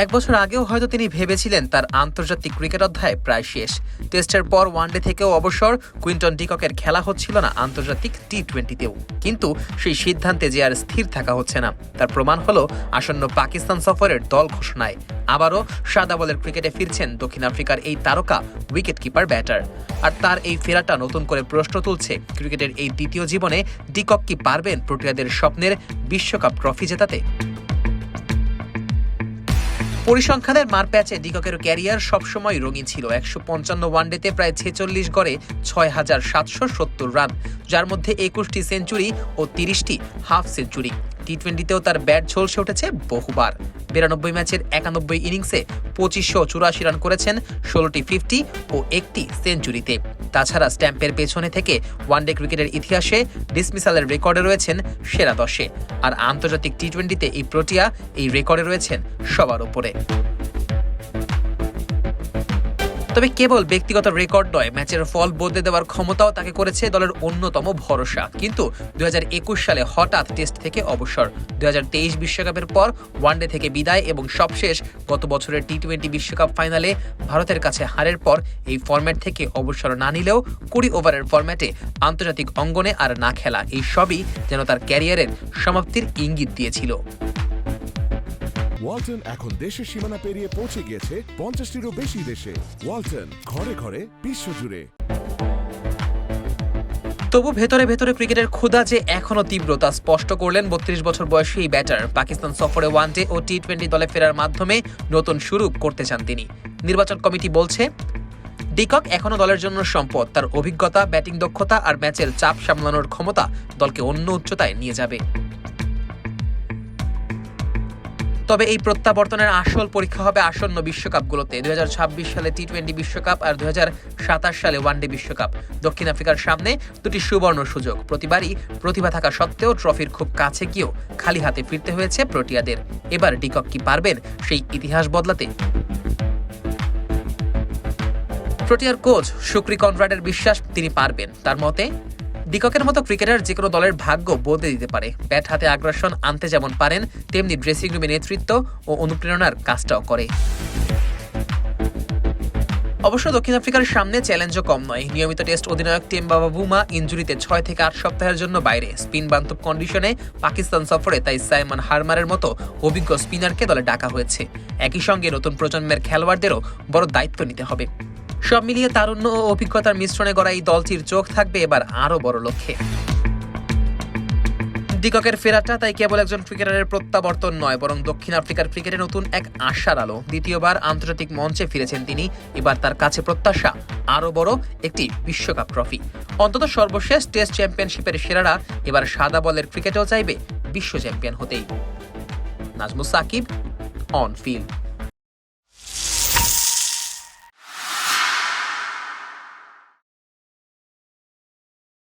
এক বছর আগেও হয়তো তিনি ভেবেছিলেন তার আন্তর্জাতিক ক্রিকেট অধ্যায় প্রায় শেষ। টেস্টের পর ওয়ানডে থেকেও অবসর, কুইন্টন ডিককের খেলা হচ্ছিল না আন্তর্জাতিক টি টোয়েন্টিতেও কিন্তু সেই সিদ্ধান্তে যে আর স্থির থাকা হচ্ছে না, তার প্রমাণ হলো আসন্ন পাকিস্তান সফরের দল ঘোষণায়। আবারও সাদা বলের ক্রিকেটে ফিরছেন দক্ষিণ আফ্রিকার এই তারকা উইকেট কিপার ব্যাটার। আর তার এই ফেরাটা নতুন করে প্রশ্ন তুলছে ক্রিকেটের এই দ্বিতীয় জীবনে ডিকক কি পারবেন প্রোটিয়াদের স্বপ্নের বিশ্বকাপ ট্রফি জেতাতে? পরিসংখ্যানের মারপ্যাচে ডিককের ক্যারিয়ার সবসময় রঙিন ছিল। একশো পঞ্চান্ন ওয়ানডেতে প্রায় ছেচল্লিশ গড়ে ছয় হাজার সাতশো সত্তর রান, যার মধ্যে একুশটি সেঞ্চুরি ও তিরিশটি হাফ সেঞ্চুরি। টি টোয়েন্টিতেও তার ব্যাট ঝলসে উঠেছে বহুবার। বিরানব্বই ম্যাচের একানব্বই ইনিংসে পঁচিশশো চুরাশি রান করেছেন, ষোলোটি ফিফটি ও একটি সেঞ্চুরিতে। তাছাড়া স্ট্যাম্পের পেছনে থেকে ওয়ানডে ক্রিকেটের ইতিহাসে ডিসমিসালের রেকর্ডে রয়েছেন সেরা দশে। আর আন্তর্জাতিক টি টোয়েন্টিতে এই প্রোটিয়া এই রেকর্ডে রয়েছেন সবার উপরে তবে কেবল ব্যক্তিগত রেকর্ড নয়, ম্যাচের ফল বদলে দেওয়ার ক্ষমতাও তাকে করেছে দলের অন্যতম ভরসা। কিন্তু দু হাজার একুশ সালে হঠাৎ টেস্ট থেকে অবসর। দুই বিশ্বকাপের পর ওয়ানডে থেকে বিদায় এবং সবশেষ গত বছরের টি টোয়েন্টি বিশ্বকাপ ফাইনালে ভারতের কাছে হারের পর এই ফরম্যাট থেকে অবসর না নিলেও কুড়ি ওভারের ফরম্যাটে আন্তর্জাতিক অঙ্গনে আর না খেলা, এই সবই যেন তার ক্যারিয়ারের সমাপ্তির ইঙ্গিত দিয়েছিল। ওয়ালটন এখন দেশের সীমানা পেরিয়ে পৌঁছে গিয়েছে পঞ্চাশটিরও বেশি দেশে। ওয়ালটন, ঘরে ঘরে বিশ্বজুড়ে। তবু ভেতরে ভেতরে ক্রিকেটের ক্ষুধা যে এখনও তীব্র তা স্পষ্ট করলেন বত্রিশ বছর বয়সী এই ব্যাটার পাকিস্তান সফরে ওয়ানডে ও টি টোয়েন্টি দলে ফেরার মাধ্যমে নতুন শুরু করতে চান তিনি। নির্বাচন কমিটি বলছে, ডিকক এখনও দলের জন্য সম্পদ। তার অভিজ্ঞতা, ব্যাটিং দক্ষতা আর ম্যাচের চাপ সামলানোর ক্ষমতা দলকে অন্য উচ্চতায় নিয়ে যাবে। তবে এই প্রত্যাবর্তনের আসল পরীক্ষা হবে আসন্ন বিশ্বকাপগুলোতে। দুই সালে টি টোয়েন্টি বিশ্বকাপ আর দুই সালে ওয়ানডে বিশ্বকাপ। দক্ষিণ আফ্রিকার সামনে দুটি সুবর্ণ সুযোগ। প্রতিবারই প্রতিভা থাকা সত্ত্বেও ট্রফির খুব কাছে গিয়েও খালি হাতে ফিরতে হয়েছে প্রোটিয়াদের। এবার ডিকক কি পারবেন সেই ইতিহাস বদলাতে। প্রোটিয়ার কোচ সুক্রি কনরাডের বিশ্বাস তিনি পারবেন। তার মতে ডিককের মতো ক্রিকেটার যে কোনো দলের ভাগ্য বদলে দিতে পারে। ব্যাট হাতে আগ্রাসন আনতে যেমন পারেন, তেমনি ড্রেসিং রুমে নেতৃত্ব ও অনুপ্রেরণার কাজটাও করে। অবশ্য দক্ষিণ আফ্রিকার সামনে চ্যালেঞ্জও কম নয়। নিয়মিত টেস্ট অধিনায়ক টেম বাবা বুমা ইঞ্জুরিতে ছয় থেকে আট সপ্তাহের জন্য বাইরে। স্পিন বান্ধব কন্ডিশনে পাকিস্তান সফরে তাই সাইমন হারমারের মতো অভিজ্ঞ স্পিনারকে দলে ডাকা হয়েছে। একই সঙ্গে নতুন প্রজন্মের খেলোয়াড়দেরও বড় দায়িত্ব নিতে হবে। সব মিলিয়ে তারুণ্য ও অভিজ্ঞতার মিশ্রণে গড়া এই দলটির চোখ থাকবে এবার আরও বড় লক্ষ্যে। ডিককের ফেরাটা তাই কেবল একজন ক্রিকেটারের প্রত্যাবর্তন নয়, বরং দক্ষিণ আফ্রিকার ক্রিকেটে নতুন এক আশার আলো। দ্বিতীয়বার আন্তর্জাতিক মঞ্চে ফিরেছেন তিনি। এবার তার কাছে প্রত্যাশা আরও বড় একটি বিশ্বকাপ ট্রফি। অন্তত সর্বশেষ টেস্ট চ্যাম্পিয়নশিপের সেরারা এবার সাদা বলের ক্রিকেটেও চাইবে বিশ্ব চ্যাম্পিয়ন হতেই। Najmus Shakib on field